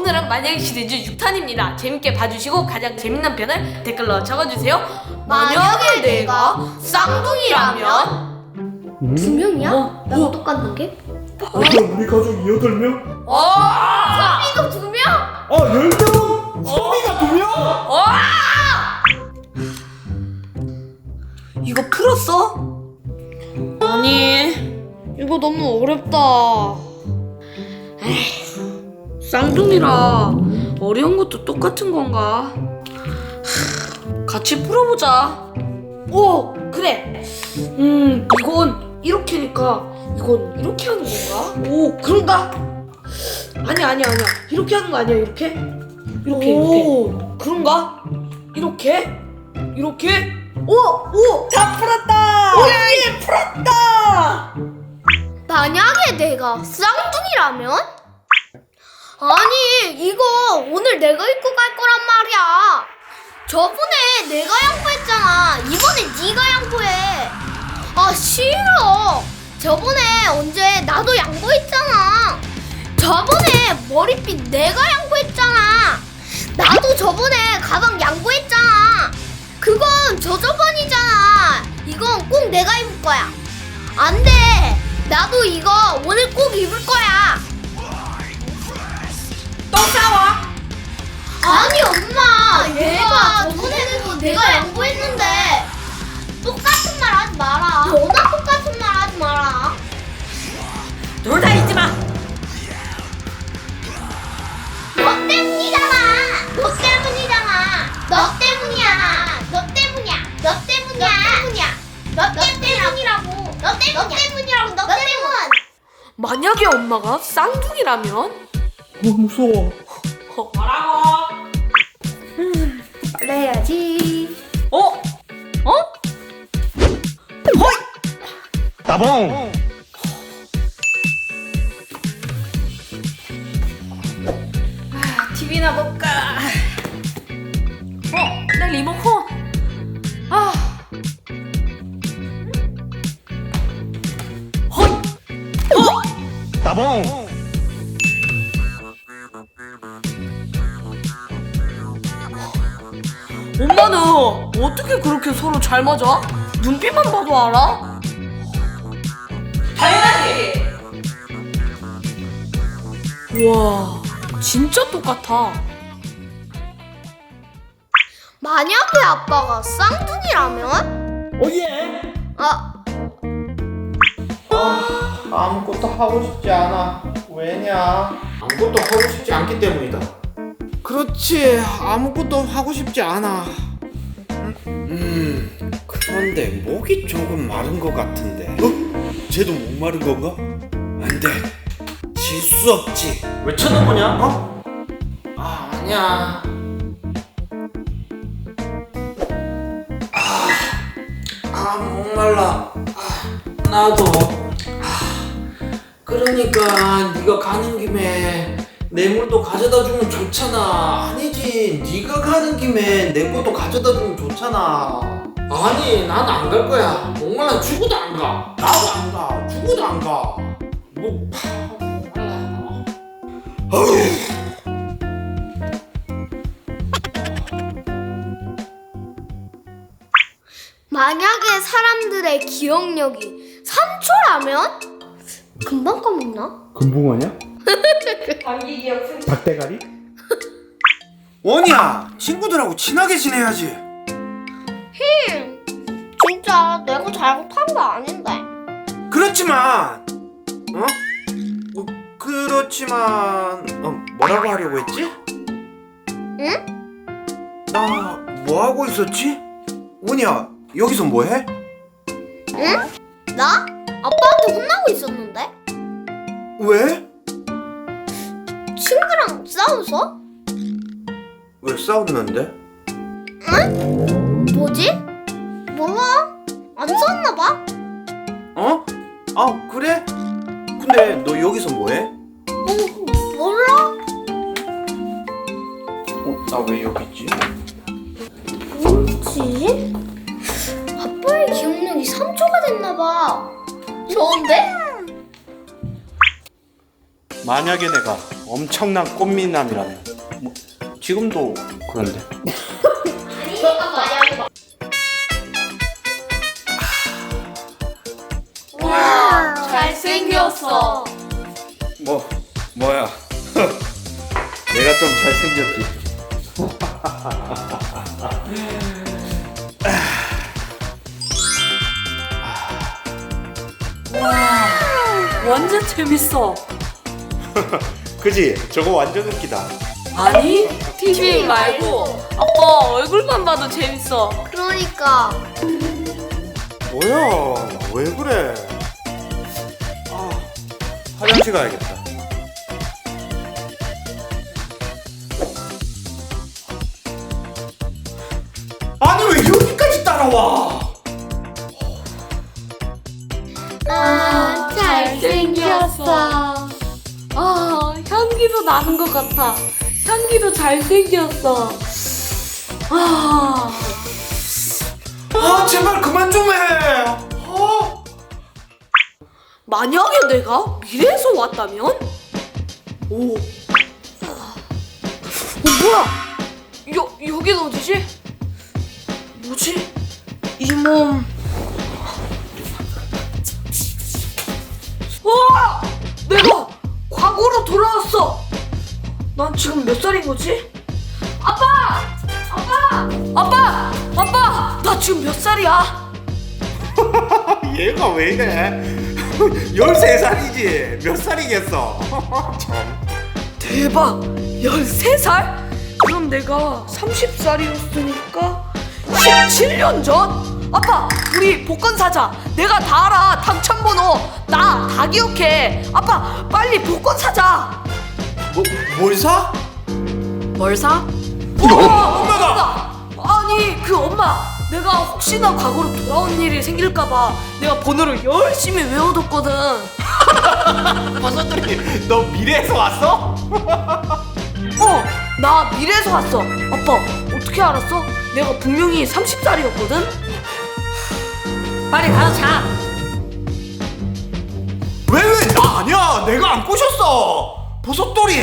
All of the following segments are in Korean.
오늘은 만약에 시리즈 6탄입니다. 재밌게 봐주시고 가장 재밌는 편을 댓글로 적어주세요. 만약에 내가 쌍둥이라면? 두 명이야? 어? 나랑 어? 똑같은 게? 아, 그럼 우리 가족 8명? 어! 이거 두 명? 아 10명? 선미가 2명? 어! 이거 풀었어? 아니 이거 너무 어렵다 에휴, 쌍둥이라 어려운 것도 똑같은 건가? 하, 같이 풀어보자 오 그래 음 이건 이렇게니까 이건 이렇게 하는 건가? 오 그런가? 아니 아니 아니야 이렇게 하는 거 아니야 이렇게? 이렇게 이렇게 그런가? 이렇게? 이렇게? 오! 오! 다 풀었다! 오 예! 풀었다! 만약에 내가 쌍둥이라면? 아니 이거 오늘 내가 입고 갈 거란 말이야. 저번에 내가 양보했잖아. 이번에 네가 양보해. 아 싫어. 저번에 언제 나도 양보했잖아. 저번에 머리핀 내가 양보했잖아. 나도 저번에 가방 양보했잖아. 그건 저저번이잖아. 이건 꼭 내가 입을 거야. 안 돼. 나도 이거 오늘 꼭 입을 거야 또 싸워? 아니 엄마. 내가 저번에는 내가 양보했는데 똑같은 말 하지 마라. 너나 똑같은 말 하지 마라. 둘 다 잊지 마! 너 때문이잖아. 너 때문이잖아. 너 때문이야. 너 때문이야. 너 때문이야. 너 때문이야. 너 때문이라고. 너 때문이야. 너 때문이라고. 너 때문. 만약에 엄마가 쌍둥이라면? 어 무서워 어, 뭐라고? 그래야지 어? 어? 따봉 엄마는 어떻게 그렇게 서로 잘 맞아? 눈빛만 봐도 알아? 당연하지. 와, 진짜 똑같아. 만약에 아빠가 쌍둥이라면 오예 아 아, 아무것도 하고 싶지 않아. 왜냐? 아무것도 하고 싶지 않기 때문이다. 그렇지. 아무것도 하고 싶지 않아. 음, 그런데 목이 조금 마른 것 같은데. 어? 쟤도 목 마른 건가? 안 돼. 질 수 없지. 왜 쳐다보냐? 어? 아, 아니야. 아, 아, 목말라. 아, 나도. 그러니까 네가 가는 김에 뇌물도 가져다 주면 좋잖아. 아니지, 네가 가는 김에 내 것도 가져다 주면 좋잖아. 아니, 난 안 갈 거야. 목말라 죽어도 안 가. 나도 안 가. 죽어도 안 가. 뭐, 파, 목말라. 어휴. 만약에 사람들의 기억력이 3초라면 금방 까먹나? 금붕어냐? 닭대가리? 원이야, 친구들하고 친하게 지내야지. 흠 진짜 내가 잘못한 거 아닌데 그렇지만, 어? 어, 그렇지만, 어, 뭐라고 하려고 했지? 응? 나 뭐 하고 있었지? 원이야, 여기서 뭐 해? 응? 나? 아빠한테 혼나고 있었는데? 왜? 친구랑 싸워서? 왜 싸웠는데? 뭐지? 몰라 안 싸웠나 봐 어? 아, 그래? 근데 너 여기서 뭐 해? 어, 몰라 어, 나 왜 여기 있지? 뭐지? 아빠의 기억력이 3초가 됐나 봐 좋은데? 만약에 내가 엄청난 꽃미남이라면 뭐, 지금도 그런데. 와, 잘생겼어. 뭐 뭐야 내가 좀 잘생겼지 완전 재밌어. 그지 저거 완전 웃기다 아니 TV 말고 아빠 얼굴만 봐도 재밌어. 그러니까. 뭐야 왜 그래 아 화장실 가야겠다 아니 왜 여기까지 따라와? 아, 잘생겼어. 아 향기도 나는 것 같아. 향기도 잘생겼어. 아 아 제발 그만 좀 해. 아. 만약에 내가 미래에서 왔다면? 오. 어, 뭐야? 여, 여긴 어디지? 뭐지? 이 몸. 난 지금 몇 살인 거지? 아빠! 아빠! 아빠! 아빠! 나 지금 몇 살이야? 얘가 왜 이래 13살이지 몇 살이겠어 참 대박! 13살? 그럼 내가 30살이었으니까 17년 전? 아빠, 우리 복권 사자. 내가 다 알아. 당첨번호. 나 다 기억해. 아빠, 빨리 복권 사자. 뭐, 뭘 사? 뭘 사? 어, 엄마다! 아니, 그 엄마. 내가 혹시나 과거로 돌아온 일이 생길까봐 내가 번호를 열심히 외워뒀거든. 버섯들이 너 미래에서 왔어? 어, 나 미래에서 왔어. 아빠, 어떻게 알았어? 내가 분명히 30살이었거든? 빨리 가서 자. 왜 왜 나 아니야 내가 안 꼬셨어 버섯돌이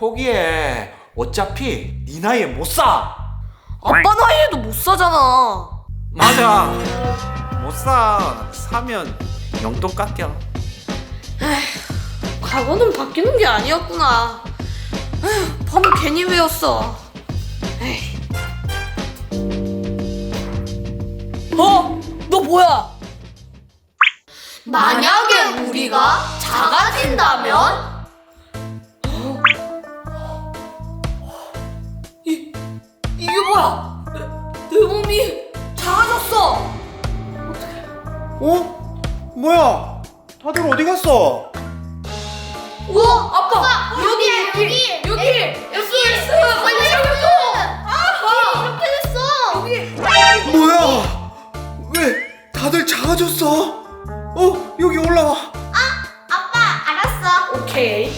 포기해 어차피 네 나이에 못 사 아빠 나이에도 못 사잖아. 맞아 못 사 사면 용돈 깎여 과거는 바뀌는 게 아니었구나. 에휴, 번호 괜히 외웠어. 에이. 어? 너 뭐야? 만약에 우리가 작아진다면? 몸이 작아졌어. 어? 뭐야 다들 어디 갔어? 어, 아빠, 여기, 여기, 여기, 여기 있어. 빨리 살려줘! 아, 이렇게 됐어! 뭐야 왜 다들 작아졌어? 어 여기 올라와 아빠, 알았어. 오케이.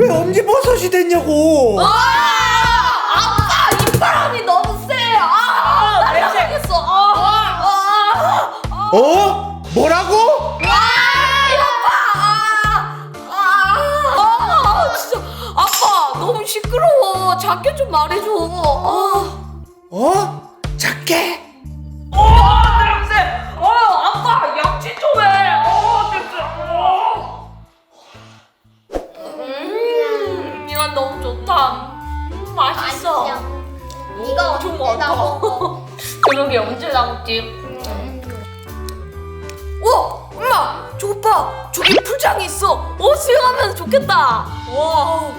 왜 엄지버섯이 됐냐고 아! 아빠 이 바람이 너무 세. 아! 나 잘생겼어. 아! 아! 아! 어? 뭐라고? 아! 아! 아! 진짜 아빠 너무 시끄러워. 작게 좀 말해줘. 아! 어? 작게? 나 많다. 먹어? 그러게 언제 나올지. 어, 엄마, 저거 봐. 저기 풀장이 있어. 어, 수영하면 좋겠다. 와,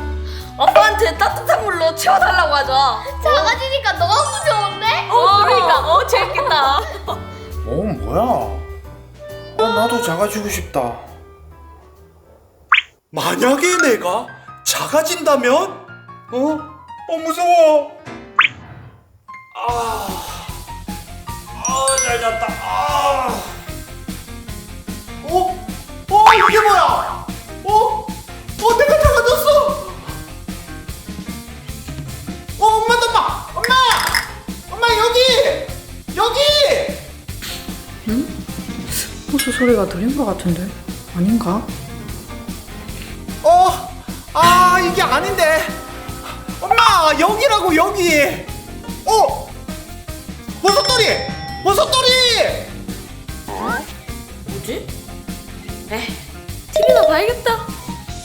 아빠한테 따뜻한 물로 채워달라고 하자. 작아지니까 너무 좋은데? 어, 그러니까, 어, 재밌겠다. 어 뭐야 어, 나도 작아지고 싶다 만약에 내가 작아진다면? 어? 어 무서워 아, 아 잘 잤다 아. 어? 어 이게 뭐야 어? 어 내가 작아졌어 어 엄마 엄마 엄마 엄마 여기 여기 옥수수 소리가 들린 것 같은데 아닌가? 어? 아 이게 아닌데 엄마 여기라고 여기 어? 버섯돌이! 버섯돌이! 뭐지? 에 TV나 봐야겠다.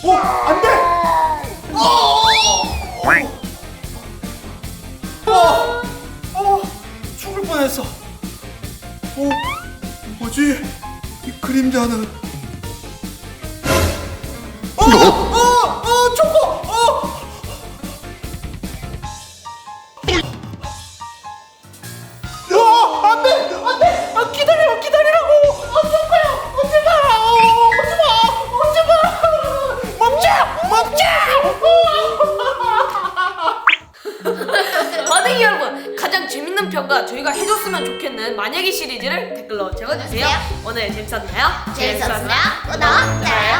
어 안 돼! 어, 어, 어! 죽을 뻔했어. 어 뭐지? 이 그림자는 평가 저희가 해줬으면 좋겠는 만약에 시리즈를 댓글로 적어주세요. 오늘 재밌었나요? 재밌었으면 구독, 좋아요.